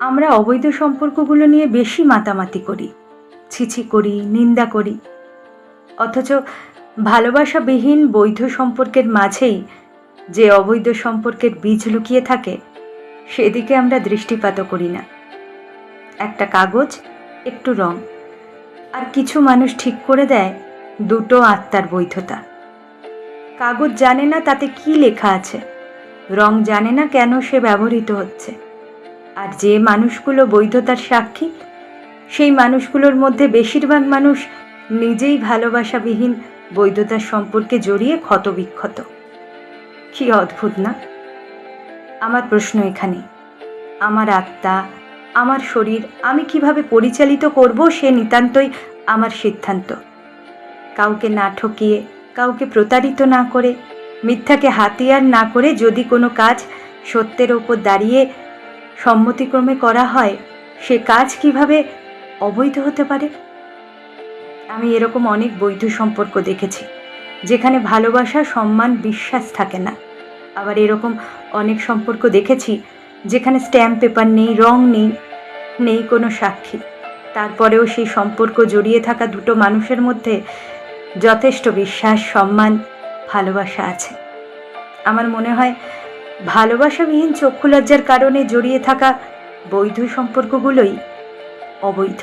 আমরা অবৈধ সম্পর্কগুলো নিয়ে বেশি মাতামাতি করি, ছিছি করি, নিন্দা করি। অথচ ভালোবাসাবিহীন বৈধ সম্পর্কের মাঝেই যে অবৈধ সম্পর্কের বীজ লুকিয়ে থাকে, সেদিকে আমরা দৃষ্টিপাতও করি না। একটা কাগজ, একটু রং, আর কিছু মানুষ ঠিক করে দেয় দুটো আত্মার বৈধতা। কাগজ জানে না তাতে কি লেখা আছে, রং জানে না কেন সে ব্যবহৃত হচ্ছে। আর যে মানুষগুলো বৈধতার সাক্ষী, সেই মানুষগুলোর মধ্যে বেশিরভাগ মানুষ নিজেই ভালোবাসাবিহীন বৈধতার সম্পর্কে জড়িয়ে ক্ষতবিক্ষত। কি অদ্ভুত না? আমার প্রশ্ন এখানে, আমার আত্মা, আমার শরীর, আমি কীভাবে পরিচালিত করব সে নিতান্তই আমার সিদ্ধান্ত। কাউকে না ঠকিয়ে, কাউকে প্রতারিত না করে, মিথ্যাকে হাতিয়ার না করে যদি কোনো কাজ সত্যের ওপর দাঁড়িয়ে সম্মতিক্রমে করা হয়, সে কাজ কীভাবে অবৈধ হতে পারে? আমি এরকম অনেক বৈধ সম্পর্ক দেখেছি, যেখানে ভালোবাসা, সম্মান, বিশ্বাস থাকে না। আবার এরকম অনেক সম্পর্ক দেখেছি, যেখানে স্ট্যাম্প পেপার নেই, রং নেই নেই কোনো সাক্ষী। তারপরেও সেই সম্পর্ক জড়িয়ে থাকা দুটো মানুষের মধ্যে যথেষ্ট বিশ্বাস, সম্মান, ভালোবাসা আছে। আমার মনে হয় ভালোবাসাবিহীন চক্ষুলজ্জার কারণে জড়িয়ে থাকা বৈধ সম্পর্কগুলোই অবৈধ।